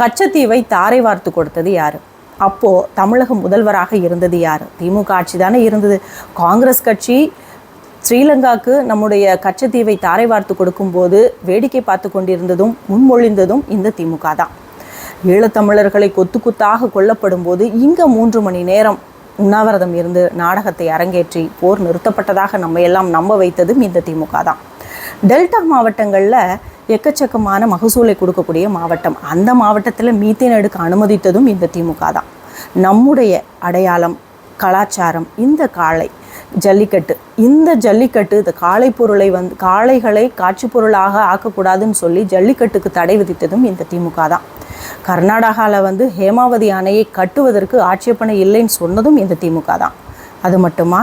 கச்சத்தீவை தாரை வார்த்து கொடுத்தது யார்? அப்போது தமிழக முதல்வராக இருந்தது யார்? திமுக ஆட்சி தானே இருந்தது. காங்கிரஸ் கட்சி ஸ்ரீலங்காவுக்கு நம்முடைய கச்சத்தீவை தாரை வார்த்து கொடுக்கும்போது வேடிக்கை பார்த்து கொண்டிருந்ததும் முன்மொழிந்ததும் இந்த திமுக தான். ஈழத்தமிழர்களை கொத்து குத்தாக கொல்லப்படும் போது இங்கே மூன்று மணி நேரம் உண்ணாவிரதம் இருந்து நாடகத்தை அரங்கேற்றி போர் நிறுத்தப்பட்டதாக நம்ம எல்லாம் நம்ப வைத்ததும் இந்த திமுக தான். டெல்டா மாவட்டங்களில் எக்கச்சக்கமான மகசூலை கொடுக்கக்கூடிய மாவட்டம். அந்த மாவட்டத்தில் மீத்தேன் எடுக்க அனுமதித்ததும் இந்த திமுக தான். நம்முடைய அடையாளம் கலாச்சாரம் இந்த காளை ஜல்லிக்கட்டு. இந்த ஜல்லிக்கட்டு இந்த காளை பொருளை வந்து காளைகளை காட்சி பொருளாக ஆக்கக்கூடாதுன்னு சொல்லி ஜல்லிக்கட்டுக்கு தடை விதித்ததும் இந்த திமுக தான். கர்நாடகாவில் வந்து ஹேமாவதி அணையை கட்டுவதற்கு ஆட்சேபனை இல்லைன்னு சொன்னதும் இந்த திமுக தான். அது மட்டுமா?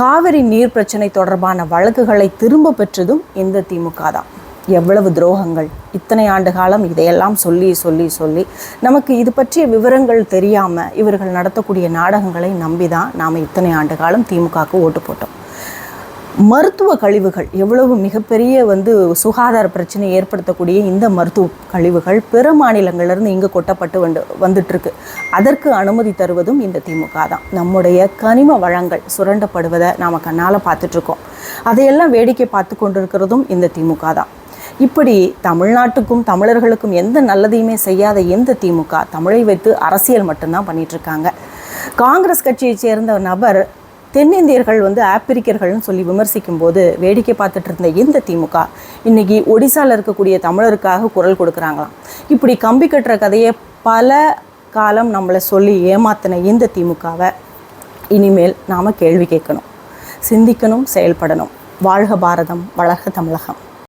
காவிரி நீர் பிரச்சனை தொடர்பான வழக்குகளை திரும்ப பெற்றதும் இந்த திமுக தான். எவ்வளவு துரோகங்கள் இத்தனை ஆண்டு காலம் இதையெல்லாம் சொல்லி சொல்லி சொல்லி நமக்கு இது பற்றிய விவரங்கள் தெரியாமல் இவர்கள் நடத்தக்கூடிய நாடகங்களை நம்பி தான் நாம் இத்தனை ஆண்டு காலம் திமுகவுக்கு ஓட்டு போட்டோம். மருத்துவ கழிவுகள் எவ்வளவு மிகப்பெரிய வந்து சுகாதார பிரச்சனை ஏற்படுத்தக்கூடிய இந்த மருத்துவ கழிவுகள் பிற மாநிலங்களிலிருந்து இங்கே கொட்டப்பட்டு வந்து வந்துட்டுருக்கு. அதற்கு அனுமதி தருவதும் இந்த திமுக தான் நம்முடைய கனிம வளங்கள் சுரண்டப்படுவதை நாம் கண்ணால் பார்த்துட்ருக்கோம் அதையெல்லாம் வேடிக்கை பார்த்து கொண்டிருக்கிறதும் இந்த திமுக தான் இப்படி தமிழ்நாட்டுக்கும் தமிழர்களுக்கும் எந்த நல்லதையுமே செய்யாத எந்த திமுக தமிழை வைத்து அரசியல் மட்டும்தான் பண்ணிகிட்ருக்காங்க காங்கிரஸ் கட்சியைச் சேர்ந்த நபர் தென்னிந்தியர்கள் வந்து ஆப்பிரிக்கர்கள்னு சொல்லி விமர்சிக்கும் போது வேடிக்கை பார்த்துட்டு இருந்த இந்த திமுக இன்னைக்கு ஒடிசாவில் இருக்கக்கூடிய தமிழருக்காக குரல் கொடுக்குறாங்களாம். இப்படி கம்பி கட்டுற கதையை பல காலம் நம்மளை சொல்லி ஏமாத்தின இந்த திமுகவை இனிமேல் நாம் கேள்வி கேட்கணும். சிந்திக்கணும் செயல்படணும். வாழ்க பாரதம் வளர்க தமிழகம்.